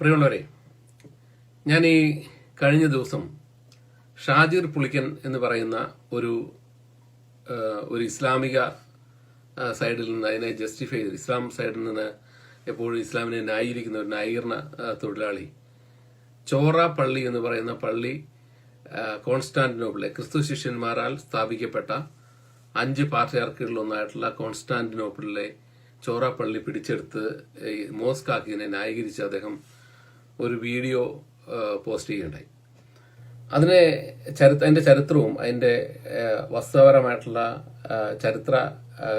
പ്രിയമുള്ളവരെ ഞാൻ ഈ കഴിഞ്ഞ ദിവസം ഷാജിർ പുളിക്കൻ എന്ന് പറയുന്ന ഒരു ഒരു ഇസ്ലാമിക സൈഡിൽ നിന്ന് അതിനെ ജസ്റ്റിഫൈ ചെയ്ത് ഇസ്ലാം സൈഡിൽ നിന്ന് എപ്പോഴും ഇസ്ലാമിനെ ന്യായീകരിക്കുന്ന ഒരു ന്യായീകരണ തൊഴിലാളി. ചോറ പള്ളി എന്ന് പറയുന്ന പള്ളി ആ, കോൺസ്റ്റാന്റിനോപ്പിളെ ക്രിസ്തു ശിഷ്യന്മാരാൽ സ്ഥാപിക്കപ്പെട്ട അഞ്ച് പാർട്ടിയാർക്കുകളിൽ ഒന്നായിട്ടുള്ള കോൺസ്റ്റാന്റിനോപ്പിളിലെ ചോറ പള്ളി പിടിച്ചെടുത്ത് മോസ്കാക്കിനെ ന്യായീകരിച്ച് അദ്ദേഹം ഒരു വീഡിയോ പോസ്റ്റ് ചെയ്യുകയുണ്ടായി. അതിനെ ചരിത്ര അതിന്റെ ചരിത്രവും അതിന്റെ വസ്തുപരമായിട്ടുള്ള ചരിത്ര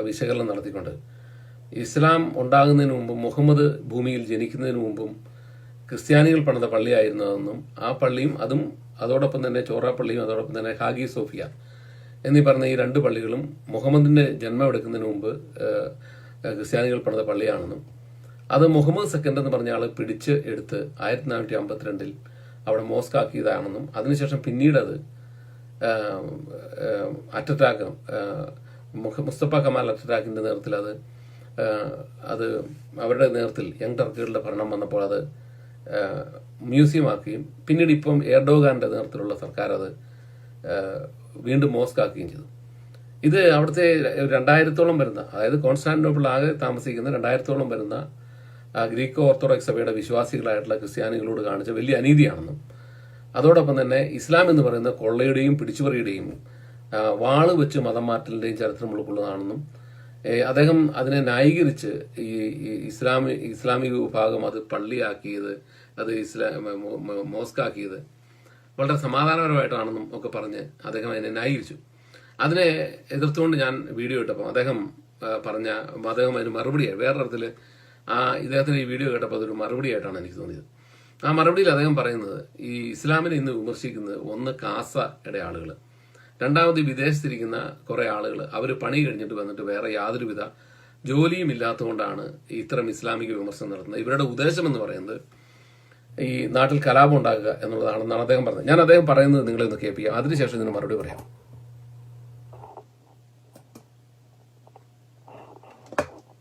വിശകലനം നടത്തിക്കൊണ്ട് ഇസ്ലാം ഉണ്ടാകുന്നതിന് മുമ്പും മുഹമ്മദ് ഭൂമിയിൽ ജനിക്കുന്നതിന് മുമ്പും ക്രിസ്ത്യാനികൾ പണിത പള്ളിയായിരുന്നതെന്നും ആ പള്ളിയും അതും അതോടൊപ്പം തന്നെ ചോറ പള്ളിയും അതോടൊപ്പം തന്നെ ഹാഗി സോഫിയ എന്നീ പറഞ്ഞ ഈ രണ്ട് പള്ളികളും മുഹമ്മദിന്റെ ജന്മം എടുക്കുന്നതിന് മുമ്പ് ക്രിസ്ത്യാനികൾ പണിത പള്ളിയാണെന്നും അത് മുഹമ്മദ് സെക്കൻഡ് എന്ന് പറഞ്ഞ ആൾ പിടിച്ച് എടുത്ത് ആയിരത്തി നാനൂറ്റി അമ്പത്തിരണ്ടിൽ അവിടെ മോസ്ക് ആക്കിയതാണെന്നും അതിനുശേഷം പിന്നീട് അത് അറ്ററ്റാക്ക് മുസ്തഫ കമാൽ അറ്ററ്റാക്കിന്റെ നേതൃത്വത്തിൽ അത് അത് അവരുടെ നേതൃത്വത്തിൽ യങ് ടർക്കുകളുടെ ഭരണം വന്നപ്പോൾ അത് മ്യൂസിയം ആക്കുകയും പിന്നീട് ഇപ്പം എർഡോഗാന്റെ നേതൃത്വത്തിലുള്ള സർക്കാർ അത് വീണ്ടും മോസ്ക് ആക്കുകയും ചെയ്തു. ഇത് അവിടുത്തെ രണ്ടായിരത്തോളം വരുന്ന അതായത് കോൺസ്റ്റാന്റിനോപ്പിൾ ആകെ താമസിക്കുന്ന രണ്ടായിരത്തോളം വരുന്ന ഗ്രീക്കോ ഓർത്തഡോക്സ് സഭയുടെ വിശ്വാസികളായിട്ടുള്ള ക്രിസ്ത്യാനികളോട് കാണിച്ച വലിയ അനീതിയാണെന്നും അതോടൊപ്പം തന്നെ ഇസ്ലാം എന്ന് പറയുന്ന കൊള്ളയുടെയും പിടിച്ചുപറിയുടെയും വാൾ വെച്ച് മതം മാറ്റലിന്റെയും ചരിത്രം ഉൾക്കൊള്ളുന്നതാണെന്നും അദ്ദേഹം അതിനെ ന്യായീകരിച്ച് ഈ ഇസ്ലാമി ഇസ്ലാമിക വിഭാഗം അത് പള്ളിയാക്കിയത് അത് ഇസ്ലാം മോസ്കാക്കിയത് വളരെ സമാധാനപരമായിട്ടാണെന്നും ഒക്കെ പറഞ്ഞ് അദ്ദേഹം അതിനെ ന്യായീകരിച്ചു. അതിനെ എതിർത്തുകൊണ്ട് ഞാൻ വീഡിയോ ഇട്ടപ്പോൾ അദ്ദേഹം പറഞ്ഞ അദ്ദേഹം അതിന് മറുപടിയായി. വേറെ തരത്തിൽ ആ ഇദ്ദേഹത്തിന് ഈ വീഡിയോ കേട്ടപ്പോൾ അതൊരു മറുപടിയായിട്ടാണ് എനിക്ക് തോന്നിയത്. ആ മറുപടിയിൽ അദ്ദേഹം പറയുന്നത് ഈ ഇസ്ലാമിനെ ഇന്ന് വിമർശിക്കുന്നത് ഒന്ന് കാസയുടെ ആളുകൾ രണ്ടാമത് വിദേശത്തിരിക്കുന്ന കുറേ ആളുകൾ അവർ പണി കഴിഞ്ഞിട്ട് വന്നിട്ട് വേറെ യാതൊരുവിധ ജോലിയും ഇല്ലാത്തതുകൊണ്ടാണ് ഇത്തരം ഇസ്ലാമിക വിമർശനം നടത്തുന്നത്. ഇവരുടെ ഉദ്ദേശം എന്ന് പറയുന്നത് ഈ നാട്ടിൽ കലാപം ഉണ്ടാക്കുക എന്നുള്ളതാണെന്നാണ് അദ്ദേഹം പറഞ്ഞത്. ഞാൻ അദ്ദേഹം പറയുന്നത് നിങ്ങളെ ഒന്ന് കേൾപ്പിക്കാം. അതിനുശേഷം ഇതിന് മറുപടി പറയാം.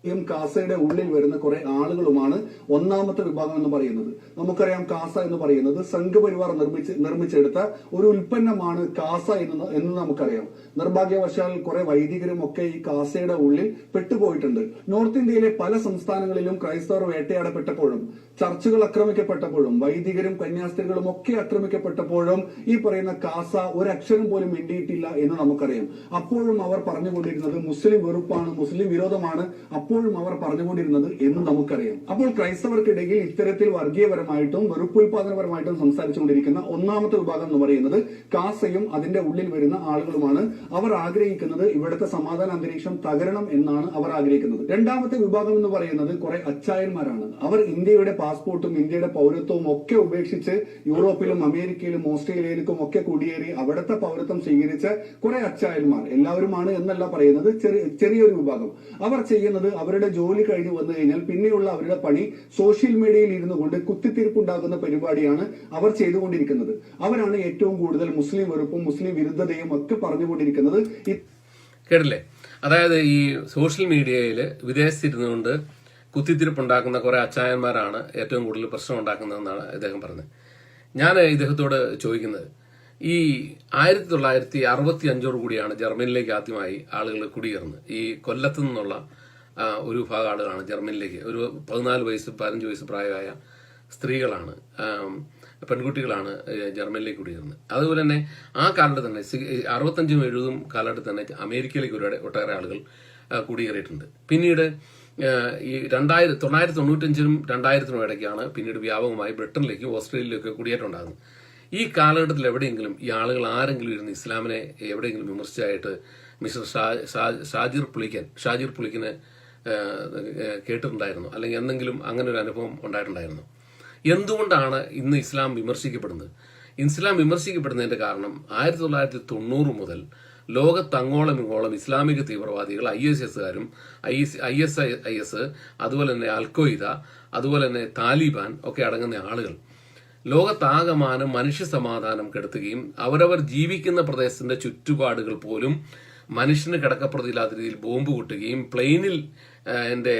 യും കാസയുടെ ഉള്ളിൽ വരുന്ന കുറെ ആളുകളുമാണ് ഒന്നാമത്തെ വിഭാഗം എന്ന് പറയുന്നത്. നമുക്കറിയാം കാസ എന്ന് പറയുന്നത് സംഘപരിവാർ നിർമ്മിച്ച് നിർമ്മിച്ചെടുത്ത ഒരു ഉൽപ്പന്നമാണ് കാസ എന്ന് എന്ന് നമുക്കറിയാം. നിർഭാഗ്യവശാൽ കുറെ വൈദികരും ഒക്കെ ഈ കാസയുടെ ഉള്ളിൽ പെട്ടുപോയിട്ടുണ്ട്. നോർത്ത് ഇന്ത്യയിലെ പല സംസ്ഥാനങ്ങളിലും ക്രൈസ്തവർ വേട്ടയാടപ്പെട്ടപ്പോഴും ചർച്ചുകൾ ആക്രമിക്കപ്പെട്ടപ്പോഴും വൈദികരും കന്യാസ്ത്രീകളും ഒക്കെ ആക്രമിക്കപ്പെട്ടപ്പോഴും ഈ പറയുന്ന കാസ ഒരക്ഷരം പോലും മിണ്ടിയിട്ടില്ല എന്ന് നമുക്കറിയാം. അപ്പോഴും അവർ പറഞ്ഞുകൊണ്ടിരുന്നത് മുസ്ലിം വെറുപ്പാണ് മുസ്ലിം വിരോധമാണ് അപ്പോഴും അവർ പറഞ്ഞുകൊണ്ടിരുന്നത് എന്ന് നമുക്കറിയാം. അപ്പോൾ ക്രൈസ്തവർക്കിടയിൽ ഇത്തരത്തിൽ വർഗീയപരമായിട്ടും വെറുപ്പുൽപാദനപരമായിട്ടും സംസാരിച്ചുകൊണ്ടിരിക്കുന്ന ഒന്നാമത്തെ വിഭാഗം എന്ന് പറയുന്നത് കാസയും അതിന്റെ ഉള്ളിൽ വരുന്ന ആളുകളുമാണ്. അവർ ആഗ്രഹിക്കുന്നത് ഇവിടുത്തെ സമാധാന അന്തരീക്ഷം തകരണം എന്നാണ് അവർ ആഗ്രഹിക്കുന്നത്. രണ്ടാമത്തെ വിഭാഗം എന്ന് പറയുന്നത് കുറെ അച്ചായന്മാരാണ്. അവർ ഇന്ത്യയുടെ പാസ്പോർട്ടും ഇന്ത്യയുടെ പൗരത്വവും ഒക്കെ ഉപേക്ഷിച്ച് യൂറോപ്പിലും അമേരിക്കയിലും ഓസ്ട്രേലിയയിലും ഒക്കെ കുടിയേറി അവിടുത്തെ പൗരത്വം സ്വീകരിച്ച കുറെ അച്ചായന്മാർ എല്ലാവരുമാണ് എന്നല്ല പറയുന്നത് ചെറിയ ചെറിയൊരു വിഭാഗം. അവർ ചെയ്യുന്നത് അവരുടെ ജോലി കഴിഞ്ഞ് വന്നു കഴിഞ്ഞാൽ പിന്നെയുള്ള അവരുടെ പണി സോഷ്യൽ മീഡിയയിൽ ഇരുന്നു കൊണ്ട് കുത്തിത്തിരിപ്പുണ്ടാക്കുന്ന പരിപാടിയാണ് അവർ ചെയ്തുകൊണ്ടിരിക്കുന്നത്. അവരാണ് ഏറ്റവും കൂടുതൽ മുസ്ലിം വെറുപ്പും മുസ്ലിം വിരുദ്ധതയും ഒക്കെ പറഞ്ഞുകൊണ്ടിരിക്കുന്നത്. കേട്ടില്ലേ? അതായത് ഈ സോഷ്യൽ മീഡിയയിൽ വിദേശത്തിരുന്നുകൊണ്ട് കുത്തിത്തിരിപ്പുണ്ടാക്കുന്ന കുറെ അച്ചായന്മാരാണ് ഏറ്റവും കൂടുതൽ പ്രശ്നം ഉണ്ടാക്കുന്നതെന്നാണ് ഇദ്ദേഹം പറഞ്ഞത്. ഞാൻ ഇദ്ദേഹത്തോട് ചോദിക്കുന്നത് ഈ ആയിരത്തി തൊള്ളായിരത്തി അറുപത്തി അഞ്ചോട് കൂടിയാണ് ജർമ്മനിയിലേക്ക് ആദ്യമായി ആളുകൾ കുടിയേറുന്നത്. ഈ കൊല്ലത്ത് നിന്നുള്ള ഒരു വിഭാഗം ആളുകളാണ് ജർമ്മനിയിലേക്ക് ഒരു പതിനാല് വയസ്സ് പതിനഞ്ച് വയസ്സ് പ്രായമായ സ്ത്രീകളാണ് പെൺകുട്ടികളാണ് ജർമ്മനിലേക്ക് കുടിയേറുന്നത്. അതുപോലെ തന്നെ ആ കാലത്ത് തന്നെ അറുപത്തഞ്ചും എഴുപതും കാലഘട്ടത്തിൽ തന്നെ അമേരിക്കയിലേക്ക് ഒരുപാട് ഒട്ടേറെ ആളുകൾ കുടിയേറിയിട്ടുണ്ട്. പിന്നീട് ഈ രണ്ടായിരത്തി തൊള്ളായിരത്തി തൊണ്ണൂറ്റഞ്ചിനും രണ്ടായിരത്തിനും ഇടയ്ക്കാണ് പിന്നീട് വ്യാപകമായി ബ്രിട്ടനിലേക്കും ഓസ്ട്രേലിയയിലേക്കും കുടിയേറ്റമുണ്ടാകുന്നത്. ഈ കാലഘട്ടത്തിൽ എവിടെയെങ്കിലും ഈ ആളുകൾ ആരെങ്കിലും ഇരുന്ന് ഇസ്ലാമിനെ എവിടെയെങ്കിലും വിമർശിച്ചായിട്ട് മിസ്റ്റർ ഷാജിർ പുളിക്കൻ ഷാജിർ പുളിക്കന് കേട്ടിട്ടുണ്ടായിരുന്നു. അല്ലെങ്കിൽ എന്തെങ്കിലും അങ്ങനെ ഒരു അനുഭവം ഉണ്ടായിട്ടുണ്ടായിരുന്നു. എന്തുകൊണ്ടാണ് ഇന്ന് ഇസ്ലാം വിമർശിക്കപ്പെടുന്നത്? ഇസ്ലാം വിമർശിക്കപ്പെടുന്നതിന്റെ കാരണം ആയിരത്തി തൊള്ളായിരത്തി തൊണ്ണൂറ് മുതൽ ലോകത്തങ്ങോളം ഇങ്ങോളം ഇസ്ലാമിക തീവ്രവാദികൾ I S എസുകാരും I I S I S അതുപോലെ തന്നെ അൽഖ്വയ്ദ അതുപോലെ തന്നെ താലിബാൻ ഒക്കെ അടങ്ങുന്ന ആളുകൾ. ലോകത്താകമാനം മനുഷ്യ സമാധാനം കെടുത്തുകയും അവരവർ ജീവിക്കുന്ന പ്രദേശത്തിന്റെ ചുറ്റുപാടുകൾ പോലും മനുഷ്യന് കിടക്കപ്രതിയില്ലാത്ത രീതിയിൽ ബോംബ് കൂട്ടുകയും പ്ലെയിനിൽ എന്റെ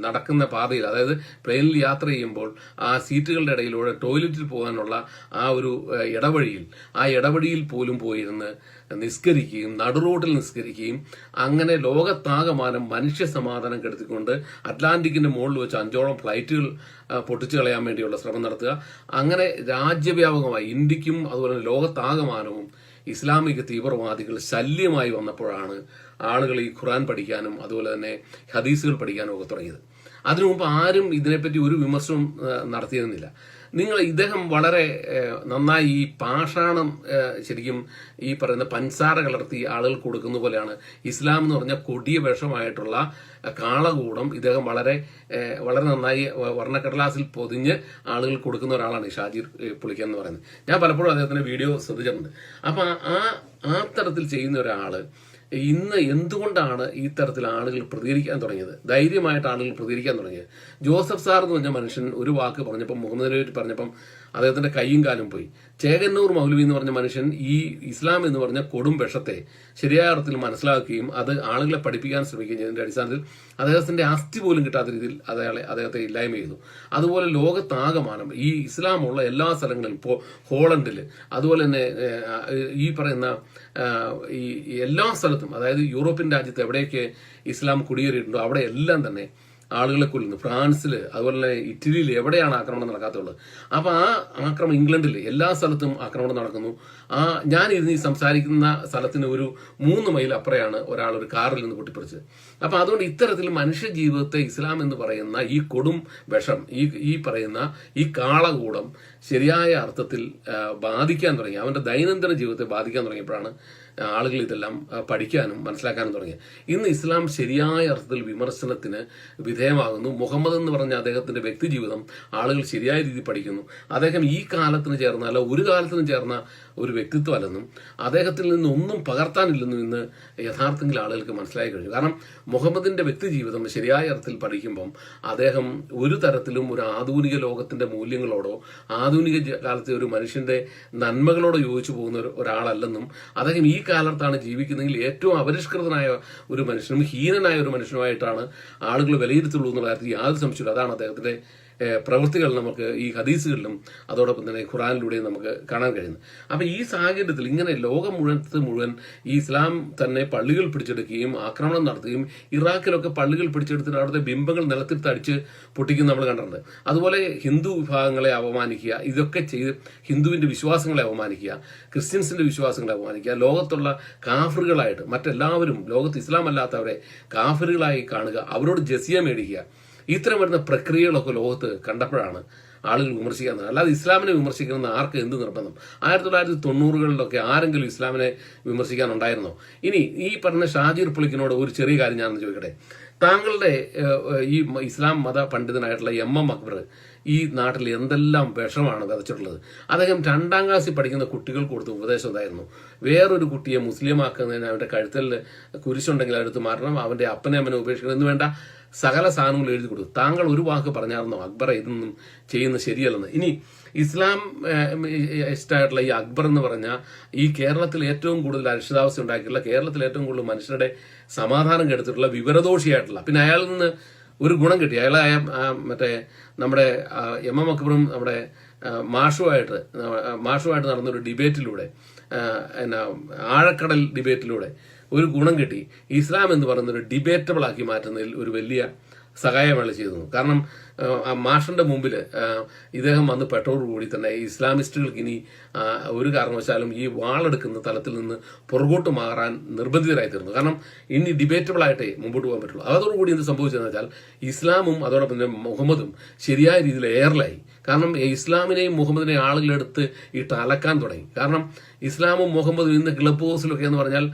നടക്കുന്ന പാതയിൽ അതായത് പ്ലെയിനിൽ യാത്ര ചെയ്യുമ്പോൾ ആ സീറ്റുകളുടെ ഇടയിലൂടെ ടോയ്ലറ്റിൽ പോകാനുള്ള ആ ഒരു ഇടവഴിയിൽ ആ ഇടവഴിയിൽ പോലും പോയിരുന്ന് നിസ്കരിക്കുകയും നടുറോഡിൽ നിസ്കരിക്കുകയും അങ്ങനെ ലോകത്താകമാനം മനുഷ്യ സമാധാനം കെടുത്തിക്കൊണ്ട് അറ്റ്ലാന്റിക്കിന്റെ മുകളിൽ വെച്ച് അഞ്ചോളം ഫ്ലൈറ്റുകൾ പൊട്ടിച്ചു കളയാൻ വേണ്ടിയുള്ള ശ്രമം നടത്തുക. അങ്ങനെ രാജ്യവ്യാപകമായി ഇന്ത്യക്കും അതുപോലെ ലോകത്താകമാനവും ഇസ്ലാമിക തീവ്രവാദികൾ ശല്യമായി വന്നപ്പോഴാണ് ആളുകൾ ഈ ഖുറാൻ പഠിക്കാനും അതുപോലെ തന്നെ ഹദീസുകൾ പഠിക്കാനും ഒക്കെ തുടങ്ങിയത്. അതിനു മുമ്പ് ആരും ഇതിനെപ്പറ്റി ഒരു വിമർശനം നടത്തിയിരുന്നില്ല. നിങ്ങൾ ഇദ്ദേഹം വളരെ നന്നായി ഈ പാഷാണം ശരിക്കും ഈ പറയുന്ന പൻസാര കലർത്തി ആളുകൾ കൊടുക്കുന്ന പോലെയാണ്. ഇസ്ലാം എന്ന് പറഞ്ഞ കൊടിയ വേഷമായിട്ടുള്ള കാളകൂടം ഇദ്ദേഹം വളരെ വളരെ നന്നായി വർണക്കടലാസിൽ പൊതിഞ്ഞ് ആളുകൾ കൊടുക്കുന്ന ഒരാളാണ് ഈ ഷാജി എന്ന് പറയുന്നത്. ഞാൻ പലപ്പോഴും അദ്ദേഹത്തിന്റെ വീഡിയോ ശ്രദ്ധിച്ചിട്ടുണ്ട്. അപ്പൊ ആ ആ തരത്തിൽ ചെയ്യുന്ന ഒരാൾ ഇന്ന് എന്തുകൊണ്ടാണ് ഈ തരത്തിൽ ആളുകൾ പ്രതികരിക്കാൻ തുടങ്ങിയത്? ധൈര്യമായിട്ട് ആളുകൾ പ്രതികരിക്കാൻ തുടങ്ങിയത്. ജോസഫ് സാർ എന്ന് പറഞ്ഞ മനുഷ്യൻ ഒരു വാക്ക് പറഞ്ഞപ്പം മുഹമ്മദ് നബി പറഞ്ഞപ്പം അദ്ദേഹത്തിന്റെ കൈയും കാലും പോയി. ചേകന്നൂർ മൗലവി എന്ന് പറഞ്ഞ മനുഷ്യൻ ഈ ഇസ്ലാം എന്ന് പറഞ്ഞ കൊടും വിഷത്തെ ശരിയായ അർത്ഥത്തിൽ മനസ്സിലാക്കുകയും അത് ആളുകളെ പഠിപ്പിക്കാൻ ശ്രമിക്കുകയും ചെയ്തതിന്റെ അടിസ്ഥാനത്തിൽ അദ്ദേഹത്തിന്റെ അസ്ഥി പോലും കിട്ടാത്ത രീതിയിൽ അയാളെ അദ്ദേഹത്തെ ഇല്ലായ്മ ചെയ്തു. അതുപോലെ ലോകത്താകമാനം ഈ ഇസ്ലാമുള്ള എല്ലാ സ്ഥലങ്ങളിലും ഇപ്പോൾ ഹോളണ്ടിൽ അതുപോലെ തന്നെ ഈ പറയുന്ന ഈ എല്ലാ സ്ഥലത്തും അതായത് യൂറോപ്യൻ രാജ്യത്ത് എവിടെയൊക്കെ ഇസ്ലാം കുടിയേറിയിട്ടുണ്ടോ അവിടെ എല്ലാം തന്നെ ആളുകളെ കൊല്ലുന്നു. ഫ്രാൻസിൽ അതുപോലെ ഇറ്റലിയിൽ എവിടെയാണ് ആക്രമണം നടക്കാത്തുള്ളത്? അപ്പോൾ ആ ആക്രമണം ഇംഗ്ലണ്ടിൽ എല്ലാ സ്ഥലത്തും ആക്രമണം നടക്കുന്നു. ആ ഞാൻ ഇരുന്ന് സംസാരിക്കുന്ന സ്ഥലത്തിന് ഒരു മൂന്ന് മൈൽ അപ്പുറയാണ് ഒരാൾ ഒരു കാറിൽ നിന്ന് പൊട്ടിപ്പറിച്ചത് അപ്പോൾ അതുകൊണ്ട് ഇത്തരത്തിൽ മനുഷ്യ ജീവിതത്തെ ഇസ്ലാം എന്ന് പറയുന്ന ഈ കൊടും വിഷം ഈ ഈ പറയുന്ന ഈ കാളകൂടം ശരിയായ അർത്ഥത്തിൽ ബാധിക്കാൻ തുടങ്ങി. അവന്റെ ദൈനംദിന ജീവിതത്തെ ബാധിക്കാൻ തുടങ്ങിയപ്പോഴാണ് ആളുകൾ ഇതെല്ലാം പഠിക്കാനും മനസ്സിലാക്കാനും തുടങ്ങി ഇന്ന് ഇസ്ലാം ശരിയായ അർത്ഥത്തിൽ വിമർശനത്തിന് വിധേയമാകുന്നു മുഹമ്മദ് എന്ന് പറഞ്ഞ അദ്ദേഹത്തിന്റെ വ്യക്തി ജീവിതം ആളുകൾ ശരിയായ രീതിയിൽ പഠിക്കുന്നു. അദ്ദേഹം ഈ കാലത്തിന് ചേർന്ന അല്ല ഒരു കാലത്തിനും ചേർന്ന ഒരു വ്യക്തിത്വമല്ലെന്നും അദ്ദേഹത്തിൽ നിന്ന് ഒന്നും പകർത്താനില്ലെന്നും ഇന്ന് യഥാർത്ഥത്തിൽ ആളുകൾക്ക് മനസ്സിലായി കഴിഞ്ഞു. കാരണം മുഹമ്മദിന്റെ വ്യക്തിജീവിതം ശരിയായ അർത്ഥത്തിൽ പഠിക്കുമ്പം അദ്ദേഹം ഒരു തരത്തിലും ഒരു ആധുനിക ലോകത്തിന്റെ മൂല്യങ്ങളോടോ ആധുനിക കാലത്തെ ഒരു മനുഷ്യന്റെ നന്മകളോടോ യോജിച്ചു പോകുന്ന ഒരാളല്ലെന്നും അദ്ദേഹം ഈ കാലത്താണ് ജീവിക്കുന്നതെങ്കിൽ ഏറ്റവും അപരിഷ്കൃതനായ ഒരു മനുഷ്യനും ഹീനനായ ഒരു മനുഷ്യനുമായിട്ടാണ് ആളുകൾ വിലയിരുത്തുള്ളൂ എന്നുള്ള കാര്യത്തിൽ യാതൊരു സംശയമില്ല അതാണ് അദ്ദേഹത്തിന്റെ ഏഹ്, പ്രവൃത്തികൾ നമുക്ക് ഈ ഹദീസുകളിലും അതോടൊപ്പം തന്നെ ഖുറാനിലൂടെയും നമുക്ക് കാണാൻ കഴിയുന്നു. അപ്പം ഈ സാഹചര്യത്തിൽ ഇങ്ങനെ ലോകം മുഴുവൻ മുഴുവൻ ഈ ഇസ്ലാം തന്നെ പള്ളികൾ പിടിച്ചെടുക്കുകയും ആക്രമണം നടത്തുകയും ഇറാഖിലൊക്കെ പള്ളികൾ പിടിച്ചെടുത്തിട്ട് അവിടുത്തെ ബിംബങ്ങൾ നിലത്തിൽ അടിച്ച് പൊട്ടിക്കുന്ന നമ്മൾ കണ്ടിട്ടുണ്ട്. അതുപോലെ ഹിന്ദു വിഭാഗങ്ങളെ അപമാനിക്കുക ഇതൊക്കെ ചെയ്ത് ഹിന്ദുവിന്റെ വിശ്വാസങ്ങളെ അപമാനിക്കുക ക്രിസ്ത്യൻസിന്റെ വിശ്വാസങ്ങളെ അപമാനിക്കുക ലോകത്തുള്ള കാഫറുകളായിട്ട് മറ്റെല്ലാവരും ലോകത്ത് ഇസ്ലാം അല്ലാത്തവരെ കാഫറുകളായി കാണുക അവരോട് ജസിയ മേടിക്കുക ഇത്തരം വരുന്ന പ്രക്രിയകളൊക്കെ ലോകത്ത് കണ്ടപ്പോഴാണ് ആളുകൾ വിമർശിക്കാൻ. അല്ലാതെ ഇസ്ലാമിനെ വിമർശിക്കുന്ന ആർക്ക് എന്ത് നിർബന്ധം? ആയിരത്തി തൊള്ളായിരത്തി തൊണ്ണൂറുകളിലൊക്കെ ആരെങ്കിലും ഇസ്ലാമിനെ വിമർശിക്കാനുണ്ടായിരുന്നോ? ഇനി ഈ പറഞ്ഞ ഷാജി പുളിക്കിനോട് ഒരു ചെറിയ കാര്യം ഞാനൊന്ന് ചോദിക്കട്ടെ. താങ്കളുടെ ഈ ഇസ്ലാം മത പണ്ഡിതനായിട്ടുള്ള എം എം അക്ബർ ഈ നാട്ടിൽ എന്തെല്ലാം വിഷമാണ് വിതച്ചിട്ടുള്ളത് അദ്ദേഹം രണ്ടാം ക്ലാസ്സിൽ പഠിക്കുന്ന കുട്ടികൾ കൊടുത്ത ഉപദേശം ഉണ്ടായിരുന്നു വേറൊരു കുട്ടിയെ മുസ്ലിമാക്കുന്നതിന് അവന്റെ കഴുത്തിൽ കുരിശുണ്ടെങ്കിൽ അതെടുത്ത് മാറണം. അവന്റെ അപ്പനെ അമ്മനെ ഉപേക്ഷിക്കണം. എന്ന് വേണ്ട. സകല സാധനങ്ങൾ എഴുതി കൊടുത്തു. താങ്കൾ ഒരു വാക്ക് പറഞ്ഞായിരുന്നോ? അക്ബർ ഇതൊന്നും ചെയ്യുന്നത് ശരിയല്ലെന്ന്. ഇനി ഇസ്ലാം ഇഷ്ടമായിട്ടുള്ള ഈ അക്ബർ എന്ന് പറഞ്ഞ ഈ കേരളത്തിൽ ഏറ്റവും കൂടുതൽ അരിഷിതാവസ്ഥ ഉണ്ടാക്കിയിട്ടുള്ള കേരളത്തിൽ ഏറ്റവും കൂടുതൽ മനുഷ്യരുടെ സമാധാനം കെടുത്തിട്ടുള്ള വിവരദോഷിയായിട്ടുള്ള പിന്നെ അയാളിൽ നിന്ന് ഒരു ഗുണം കിട്ടി. അയാളായ മറ്റേ നമ്മുടെ എം എം അക്ബറും നമ്മുടെ മാഷുമായിട്ട് മാഷുമായിട്ട് നടന്നൊരു ഡിബേറ്റിലൂടെ എന്നാ ആഴക്കടൽ ഡിബേറ്റിലൂടെ ഒരു ഗുണം കിട്ടി. ഇസ്ലാം എന്ന് പറയുന്നത് ഡിബേറ്റബിൾ ആക്കി മാറ്റുന്നതിൽ ഒരു വലിയ സഹായമാണ് ചെയ്തത് കാരണം മാഷന്റെ മുമ്പിൽ ഇദ്ദേഹം വന്ന് പെട്ടതോടുകൂടി തന്നെ ഇസ്ലാമിസ്റ്റുകൾക്ക് ഇനി ഒരു കാരണവശാലും ഈ വാളെടുക്കുന്ന തലത്തിൽ നിന്ന് പുറകോട്ട് മാറാൻ നിർബന്ധിതരായി തീർന്നു കാരണം ഇനി ഡിബേറ്റബിൾ ആയിട്ടേ മുമ്പോട്ട് പോകാൻ പറ്റുള്ളൂ. അതോടുകൂടി എന്ത് സംഭവിച്ചതെന്ന് വെച്ചാൽ ഇസ്ലാമും അതോടൊപ്പം തന്നെ മുഹമ്മദും ശരിയായ രീതിയിൽ എയർലായി കാരണം ഇസ്ലാമിനെയും മുഹമ്മദിനെയും ആളുകളെടുത്ത് ഇട്ട് അലക്കാൻ തുടങ്ങി. കാരണം ഇസ്ലാമും മുഹമ്മദും ഇന്ന് ക്ലബ് ഹൗസിലൊക്കെ എന്ന് പറഞ്ഞാൽ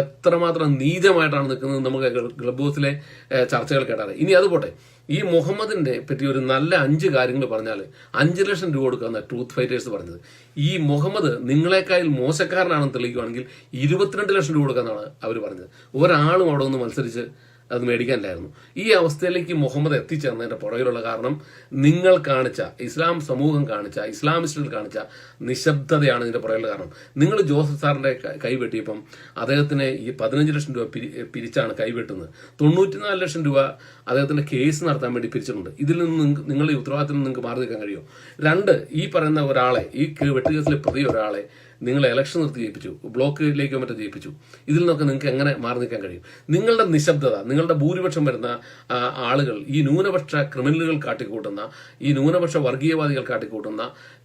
എത്രമാത്രം നീചമായിട്ടാണ് നിൽക്കുന്നത് നമുക്ക് ക്ലബ് ഹൗസിലെ ചർച്ചകൾ കേട്ടാൽ ഇനി അതുപോട്ടെ ഈ മുഹമ്മദിന്റെ പറ്റി ഒരു നല്ല അഞ്ച് കാര്യങ്ങൾ പറഞ്ഞാൽ അഞ്ച് ലക്ഷം രൂപ കൊടുക്കുന്ന ട്രൂത്ത് ഫൈറ്റേഴ്സ് പറഞ്ഞത്. ഈ മുഹമ്മദ് നിങ്ങളെക്കാൾ മോശക്കാരനാണെന്ന് തെളിയിക്കുകയാണെങ്കിൽ ഇരുപത്തിരണ്ട് ലക്ഷം രൂപ കൊടുക്കാന്നാണ് അവർ പറഞ്ഞത്. ഒരാളും അവിടെ ഒന്ന് മത്സരിച്ച് അത് മേടിക്കാനില്ലായിരുന്നു. ഈ അവസ്ഥയിലേക്ക് മുഹമ്മദ് എത്തിച്ചേർന്നതിന്റെ പുറകിലുള്ള കാരണം നിങ്ങൾ കാണിച്ച ഇസ്ലാം സമൂഹം കാണിച്ച ഇസ്ലാമിസ്റ്റുകൾ കാണിച്ച നിശബ്ദതയാണ് ഇതിന്റെ പുറകിലുള്ള കാരണം. നിങ്ങൾ ജോസഫ് സാറിന്റെ കൈവെട്ടിയപ്പം അദ്ദേഹത്തിന് ഈ പതിനഞ്ച് ലക്ഷം രൂപ പിരിച്ചാണ് കൈവെട്ടുന്നത് തൊണ്ണൂറ്റിനാല് ലക്ഷം രൂപ അദ്ദേഹത്തിന്റെ കേസ് നടത്താൻ വേണ്ടി പിരിച്ചിട്ടുണ്ട്. ഇതിൽ നിന്ന് നിങ്ങൾ ഈ ഉത്തരവാദിത്തം നിങ്ങൾക്ക് മാറി നിൽക്കാൻ കഴിയുമോ? രണ്ട് ഈ പറയുന്ന ഒരാളെ ഈ വെട്ടുകേസിലെ പ്രതി ഒരാളെ നിങ്ങൾ ഇലക്ഷൻ നിർത്തി ജയിപ്പിച്ചു ബ്ലോക്കിലേക്കോ മറ്റോ ജയിപ്പിച്ചു. ഇതിൽ നിന്നൊക്കെ നിങ്ങൾക്ക് എങ്ങനെ മാറി നിൽക്കാൻ കഴിയും? നിങ്ങളുടെ നിശബ്ദത നിങ്ങളുടെ ഭൂരിപക്ഷം വരുന്ന ആളുകൾ ഈ ന്യൂനപക്ഷ ക്രിമിനലുകൾ കാട്ടിക്കൂട്ടുന്ന ഈ ന്യൂനപക്ഷ വർഗീയവാദികൾ കാട്ടിക്കൂട്ടുന്ന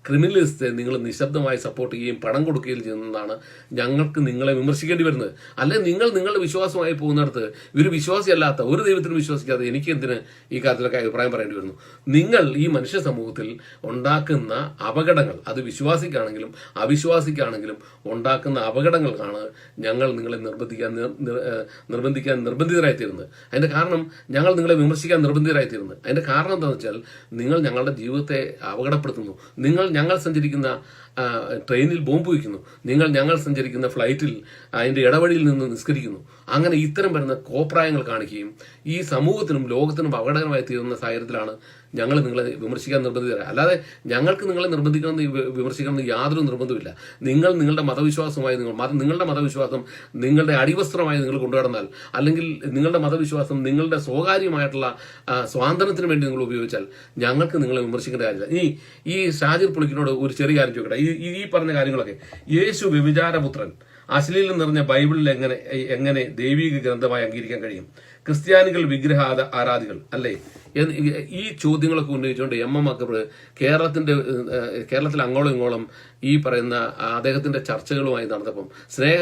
ക്രിമിനലിസ്റ്റെ നിങ്ങൾ നിശബ്ദമായി സപ്പോർട്ട് ചെയ്യുകയും പണം കൊടുക്കുകയും ചെയ്യുന്നതാണ് ഞങ്ങൾക്ക് നിങ്ങളെ വിമർശിക്കേണ്ടി വരുന്നത്. അല്ലെ നിങ്ങൾ നിങ്ങളുടെ വിശ്വാസമായി പോകുന്നിടത്ത് ഇവർ വിശ്വാസിയല്ലാത്ത ഒരു ദൈവത്തിനും വിശ്വസിക്കാതെ എനിക്ക് എന്തിന് ഈ കാര്യത്തിലൊക്കെ അഭിപ്രായം പറയേണ്ടി വരുന്നു? നിങ്ങൾ ഈ മനുഷ്യ സമൂഹത്തിൽ ഉണ്ടാക്കുന്ന അപകടങ്ങൾ അത് വിശ്വാസിക്കാണെങ്കിലും അവിശ്വാസിക്കാണെങ്കിലും ഉണ്ടാക്കുന്ന അപകടങ്ങൾക്കാണ് ഞങ്ങൾ നിങ്ങളെ നിർബന്ധിക്കാൻ നിർബന്ധിക്കാൻ നിർബന്ധിതരായിത്തീരുന്നത്. അതിന്റെ കാരണം ഞങ്ങൾ നിങ്ങളെ വിമർശിക്കാൻ നിർബന്ധിതരായിത്തീരുന്നത്. അതിന്റെ കാരണം എന്താണെന്ന് വെച്ചാൽ നിങ്ങൾ ഞങ്ങളുടെ ജീവിതത്തെ അപകടപ്പെടുത്തുന്നു. നിങ്ങൾ ഞങ്ങൾ സഞ്ചരിക്കുന്ന ട്രെയിനിൽ ബോംബ് വയ്ക്കുന്നു നിങ്ങൾ ഞങ്ങൾ സഞ്ചരിക്കുന്ന ഫ്ലൈറ്റിൽ അതിന്റെ ഇടവഴിയിൽ നിന്ന് നിസ്കരിക്കുന്നു. അങ്ങനെ ഇത്തരം വരുന്ന കോപ്രായങ്ങൾ കാണിക്കുകയും ഈ സമൂഹത്തിനും ലോകത്തിനും അപകടകരമായി തീരുന്ന സാഹചര്യത്തിലാണ് ഞങ്ങൾ നിങ്ങളെ വിമർശിക്കാൻ നിർബന്ധിതരാ. അല്ലാതെ ഞങ്ങൾക്ക് നിങ്ങളെ നിർബന്ധിക്കണമെന്ന് വിമർശിക്കണമെന്ന് യാതൊരു നിർബന്ധമില്ല നിങ്ങൾ നിങ്ങളുടെ മതവിശ്വാസമായി നിങ്ങൾ നിങ്ങളുടെ മതവിശ്വാസം നിങ്ങളുടെ അടിവസ്ത്രമായി നിങ്ങൾ കൊണ്ടുനടന്നാൽ അല്ലെങ്കിൽ നിങ്ങളുടെ മതവിശ്വാസം നിങ്ങളുടെ സ്വകാര്യമായിട്ടുള്ള സ്വാതന്ത്ര്യത്തിന് വേണ്ടി നിങ്ങൾ ഉപയോഗിച്ചാൽ ഞങ്ങൾക്ക് നിങ്ങളെ വിമർശിക്കേണ്ട കാര്യമില്ല. ഇനി ഈ ഷാജിർ പുളിക്കിനോട് ഒരു ചെറിയ കാര്യം ചോദിക്കട്ടെ. ഈ- ഈ പറഞ്ഞ കാര്യങ്ങളൊക്കെ യേശു വ്യഭിചാരപുത്രൻ അശ്ലീലം നിറഞ്ഞ ബൈബിളിൽ എങ്ങനെ എങ്ങനെ ദൈവിക ഗ്രന്ഥമായി അംഗീകരിക്കാൻ കഴിയും? ക്രിസ്ത്യാനികൾ വിഗ്രഹ ആരാ- ആരാധികൾ അല്ലേ? ഈ ചോദ്യങ്ങളൊക്കെ ഉന്നയിച്ചുകൊണ്ട് എം എം അക്ബർ കേരളത്തിന്റെ കേരളത്തിൽ അങ്ങോളം ഇങ്ങോളം ഈ പറയുന്ന അദ്ദേഹത്തിന്റെ ചർച്ചകളുമായി നടന്നപ്പം സ്നേഹ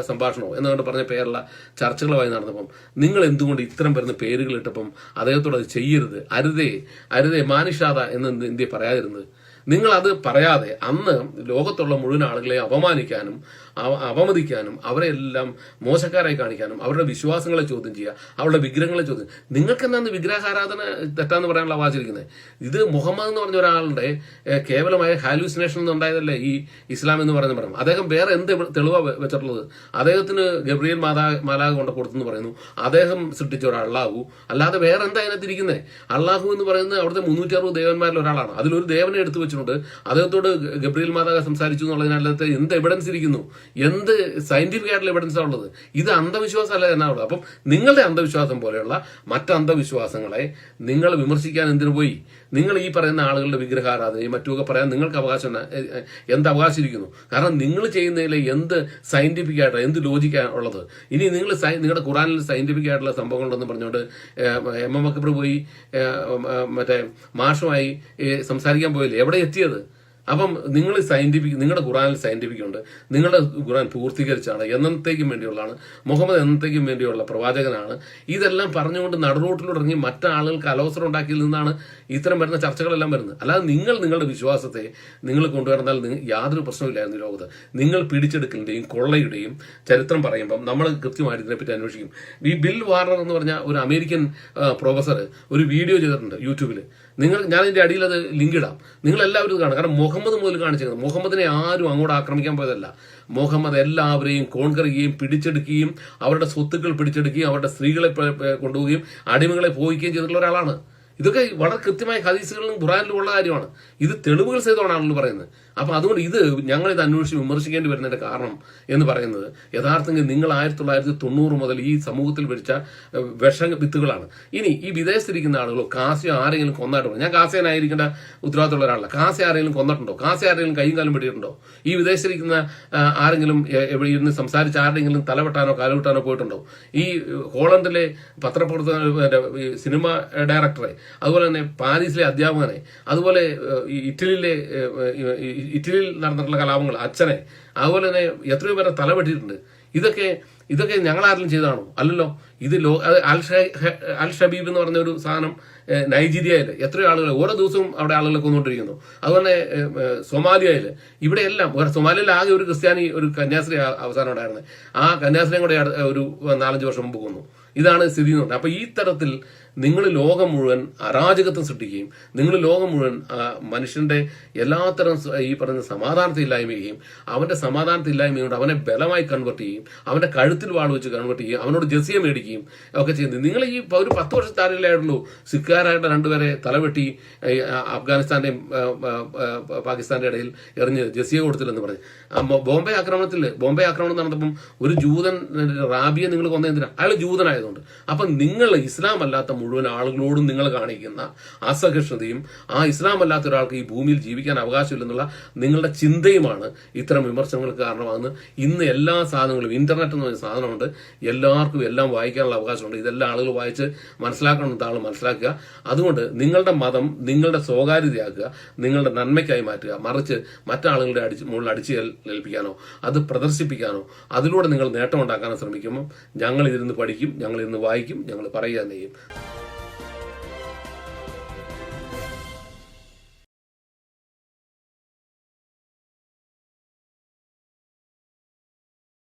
സംഭാഷണവും എന്നുകൊണ്ട് പറഞ്ഞ പേരുള്ള ചർച്ചകളുമായി നടന്നപ്പം നിങ്ങൾ എന്തുകൊണ്ട് ഇത്തരം വരുന്ന പേരുകൾ ഇട്ടപ്പം അദ്ദേഹത്തോട് അത് ചെയ്യരുത്? അരുതേ അരുതേ മാനുഷാത എന്ന് ഇന്ത്യ പറയാതിരുന്നത്. നിങ്ങൾ അത് പറയാതെ അന്ന് ലോകത്തുള്ള മുഴുവൻ ആളുകളെ അപമാനിക്കാനും അവമതിക്കാനും അവരെ എല്ലാം മോശക്കാരായി കാണിക്കാനും അവരുടെ വിശ്വാസങ്ങളെ ചോദ്യം ചെയ്യുക അവരുടെ വിഗ്രഹങ്ങളെ ചോദ്യം നിങ്ങൾക്ക് എന്നാന്ന് വിഗ്രഹാരാധന തെറ്റാന്ന് പറയാനുള്ള ആവാചിരിക്കുന്നത് ഇത് മുഹമ്മദ് എന്ന് പറഞ്ഞ ഒരാളുടെ കേവലമായ ഹാലൂസിനേഷൻ ഉണ്ടായതല്ലേ ഈ ഇസ്ലാം എന്ന് പറയുന്ന പറഞ്ഞു അദ്ദേഹം വേറെ എന്ത് തെളിവ് വെച്ചിട്ടുള്ളത്? അദ്ദേഹത്തിന് ഗബ്രിയൽ മാതാ മാലാക കൊണ്ട് കൊടുത്തെന്ന് പറയുന്നു. അദ്ദേഹം സൃഷ്ടിച്ച ഒരു അള്ളാഹു. അല്ലാതെ വേറെ എന്താ അതിനകത്ത് ഇരിക്കുന്നത് അള്ളാഹു എന്ന് പറയുന്നത് അവിടുത്തെ മുന്നൂറ്റി അറുപത് ദേവന്മാരിൽ ഒരാളാണ്. അതിലൊരു ദേവനെ എടുത്തു വെച്ചിട്ടുണ്ട്. അദ്ദേഹത്തോട് ഗബ്രിയൽ മാതാക സംസാരിച്ചു എന്നുള്ളതിനകത്ത് എന്ത് എവിഡൻസ് ഇരിക്കുന്നു? എന്ത് സയന്റിഫിക് ആയിട്ടുള്ള എവിഡൻസ് ഉള്ളത്? ഇത് അന്ധവിശ്വാസമല്ല എന്നാ ഉള്ളത്. അപ്പം നിങ്ങളുടെ അന്ധവിശ്വാസം പോലെയുള്ള മറ്റ് അന്ധവിശ്വാസങ്ങളെ നിങ്ങൾ വിമർശിക്കാൻ എന്തിനു പോയി? നിങ്ങൾ ഈ പറയുന്ന ആളുകളുടെ വിഗ്രഹാരാധനയും മറ്റുമൊക്കെ പറയാൻ നിങ്ങൾക്ക് അവകാശം എന്ത് അവകാശം ഇരിക്കുന്നു കാരണം നിങ്ങൾ ചെയ്യുന്നതിൽ എന്ത് സയന്റിഫിക് ആയിട്ട് എന്ത് ലോജിക്കാണ് ഉള്ളത്? ഇനി നിങ്ങൾ നിങ്ങളുടെ ഖുറാനിൽ സയന്റിഫിക് ആയിട്ടുള്ള സംഭവങ്ങളുണ്ടെന്ന് പറഞ്ഞുകൊണ്ട് എം എം അക്ബർ പോയി മറ്റേ മാഷുമായി സംസാരിക്കാൻ പോയില്ലേ? എവിടെ എത്തിയത്? അപ്പം നിങ്ങൾ സയന്റിഫിക് നിങ്ങളുടെ ഖുറാനിൽ സയന്റിഫിക് ഉണ്ട് നിങ്ങളുടെ ഖുറാൻ പൂർത്തീകരിച്ചാണ്. എന്നത്തേക്കും വേണ്ടിയുള്ളതാണ്. മുഹമ്മദ് എന്നത്തേക്കും വേണ്ടിയുള്ള പ്രവാചകനാണ്. ഇതെല്ലാം പറഞ്ഞുകൊണ്ട് നടുറോട്ടിലൂടെ ഇറങ്ങി മറ്റാളുകൾക്ക് അലോസരം ഉണ്ടാക്കിയിൽ നിന്നാണ് ഇത്തരം വരുന്ന ചർച്ചകളെല്ലാം വരുന്നത്. അല്ലാതെ നിങ്ങൾ നിങ്ങളുടെ വിശ്വാസത്തെ നിങ്ങൾ കൊണ്ടുവരുന്നാൽ യാതൊരു പ്രശ്നമില്ലായിരുന്നു ലോകത്ത്. നിങ്ങൾ പിടിച്ചെടുക്കലിന്റെയും കൊള്ളയുടെയും ചരിത്രം പറയുമ്പം നമ്മൾ കൃത്യമായിട്ട് ഇതിനെപ്പറ്റി അന്വേഷിക്കും. ഈ ബിൽ വാർണർ എന്ന് പറഞ്ഞ ഒരു അമേരിക്കൻ പ്രൊഫസർ ഒരു വീഡിയോ ചെയ്തിട്ടുണ്ട് യൂട്യൂബിൽ നിങ്ങൾ ഞാൻ ഇതിന്റെ അടിയിൽ അത് ലിങ്ക് ഇടാം. നിങ്ങൾ എല്ലാവരും ഇത് കാണും കാരണം മുഹമ്മദ് മുതൽ കാണിച്ചിരുന്നത് മുഹമ്മദിനെ ആരും അങ്ങോട്ട് ആക്രമിക്കാൻ പോയതല്ല. മുഹമ്മദ് എല്ലാവരെയും കോൺകർ പിടിച്ചെടുക്കുകയും അവരുടെ സ്വത്തുക്കൾ പിടിച്ചെടുക്കുകയും അവരുടെ സ്ത്രീകളെ കൊണ്ടുപോവുകയും അടിമകളെ പോവുകയും ചെയ്തിട്ടുള്ള ഒരാളാണ്. ഇതൊക്കെ വളരെ കൃത്യമായ ഹദീസുകളിലും ഖുറാനിലും ഉള്ള കാര്യമാണ്. ഇത് തെളിവുകൾ സഹിതമാണല്ലോ പറയുന്നത്. അപ്പൊ അതുകൊണ്ട് ഇത് ഞങ്ങൾ ഇത് അന്വേഷിച്ച് വിമർശിക്കേണ്ടി വരുന്നതിന്റെ കാരണം എന്ന് പറയുന്നത് യഥാർത്ഥത്തിൽ നിങ്ങൾ ആയിരത്തി തൊള്ളായിരത്തി തൊണ്ണൂറ് മുതൽ ഈ സമൂഹത്തിൽ ഏഹ്, വിഷ വിത്തുകളാണ്. ഇനി ഈ വിദേശത്തിരിക്കുന്ന ആളുകളോ കാസിയോ ആരെങ്കിലും കൊന്നായിട്ടുണ്ടോ? ഞാൻ കാസിയനായിരിക്കേണ്ട ഉത്തരവാദിത്തമുള്ള ഒരാളല്ല. കാസി ആരെങ്കിലും കൊന്നിട്ടുണ്ടോ? കാസി ആരെങ്കിലും കൈയും കാലും വെട്ടിയിട്ടുണ്ടോ? ഈ വിദേശത്തിരിക്കുന്ന ആരെങ്കിലും എവിടെ ഇരുന്ന് സംസാരിച്ച് ആരെങ്കിലും തലവെട്ടാനോ കാലുവെട്ടാനോ പോയിട്ടുണ്ടോ? ഈ ഹോളണ്ടിലെ പത്രപ്രവർത്തന സിനിമ ഡയറക്ടറെ അതുപോലെ തന്നെ പാരീസിലെ അധ്യാപകനെ അതുപോലെ ഇറ്റലിയിലെ ഇറ്റലിയിൽ നടന്നിട്ടുള്ള കലാപങ്ങൾ അച്ഛനെ അതുപോലെ തന്നെ എത്രയോ പേരെ തലവെട്ടിയിട്ടുണ്ട്. ഇതൊക്കെ ഇതൊക്കെ ഞങ്ങൾ ആരെങ്കിലും ചെയ്തതാണോ? അല്ലല്ലോ ഇത് ലോ അൽ അൽ ഷബീബ് എന്ന് പറഞ്ഞ ഒരു സാധനം നൈജീരിയയിൽ എത്രയോ ആളുകൾ ഓരോ ദിവസവും അവിടെ ആളുകളെ കൊന്നുകൊണ്ടിരിക്കുന്നു. അതുപോലെ സൊമാലിയയിൽ ഇവിടെയെല്ലാം വേറെ സൊമാലിയയിൽ ആകെ ഒരു ക്രിസ്ത്യാനി ഒരു കന്യാസ്ത്രീ അവസാനം ഉണ്ടായിരുന്നത് ആ കന്യാസ്ത്രീയും കൂടെ ഒരു നാലഞ്ച് വർഷം മുമ്പ് കൊന്നു. ഇതാണ് സ്ഥിതി എന്ന് പറഞ്ഞത് അപ്പൊ ഈ തരത്തിൽ നിങ്ങൾ ലോകം മുഴുവൻ അരാജകത്വം സൃഷ്ടിക്കുകയും നിങ്ങൾ ലോകം മുഴുവൻ മനുഷ്യന്റെ എല്ലാത്തരം ഈ പറഞ്ഞ സമാധാനത്തില്ലായ്മയെയും അവന്റെ സമാധാനത്തില്ലായ്മയും കൊണ്ട് അവനെ ബലമായി കൺവെർട്ട് ചെയ്യും അവന്റെ കഴുത്തിൽ വാൾ വെച്ച് കൺവെർട്ട് ചെയ്യും അവനോട് ജസിയ മേടിക്കുകയും ഒക്കെ ചെയ്യുന്നത് നിങ്ങൾ ഈ ഒരു പത്ത് വർഷത്താരയിലായിട്ടുള്ളൂ സിഖുകാരായിട്ട് രണ്ടുപേരെ തലവെട്ടി അഫ്ഗാനിസ്ഥാന്റെയും പാകിസ്ഥാന്റെ ഇടയിൽ എറിഞ്ഞ് ജസിയ കൊടുത്തില്ലെന്ന് പറഞ്ഞു. ബോംബെ ആക്രമണത്തിൽ ബോംബെ ആക്രമണം നടന്നപ്പം ഒരു ജൂതൻ റാബിയെ നിങ്ങൾ കൊന്ന എന്തിനാ അയാൾ ജൂതനായതുകൊണ്ട്. അപ്പം നിങ്ങൾ ഇസ്ലാം അല്ലാത്ത മുഴുവൻ ആളുകളോടും നിങ്ങൾ കാണിക്കുന്ന അസഹിഷ്ണുതയും ആ ഇസ്ലാം അല്ലാത്ത ഒരാൾക്ക് ഈ ഭൂമിയിൽ ജീവിക്കാൻ അവകാശമില്ലെന്നുള്ള നിങ്ങളുടെ ചിന്തയുമാണ് ഇത്തരം വിമർശനങ്ങൾക്ക് കാരണമാകുന്നത്. ഇന്ന് എല്ലാ സാധനങ്ങളും ഇന്റർനെറ്റ് എന്ന് പറഞ്ഞ സാധനമുണ്ട്. എല്ലാവർക്കും എല്ലാം വായിക്കാനുള്ള അവകാശമുണ്ട്. ഇതെല്ലാം ആളുകൾ വായിച്ച് മനസ്സിലാക്കണമെന്ന് ആൾ മനസ്സിലാക്കുക. അതുകൊണ്ട് നിങ്ങളുടെ മതം നിങ്ങളുടെ സ്വകാര്യതയാക്കുക നിങ്ങളുടെ നന്മയ്ക്കായി മാറ്റുക. മറിച്ച് മറ്റാളുകളുടെ അടിച്ച് മുകളിൽ അടിച്ച് ഏൽ- ഏൽപ്പിക്കാനോ അത് പ്രദർശിപ്പിക്കാനോ അതിലൂടെ നിങ്ങൾ നേട്ടം ഉണ്ടാക്കാനോ ശ്രമിക്കുമ്പോൾ ഞങ്ങൾ ഇതിരുന്ന് പഠിക്കും ഞങ്ങൾ ഇന്ന് വായിക്കും ഞങ്ങൾ പറയുക തന്നെ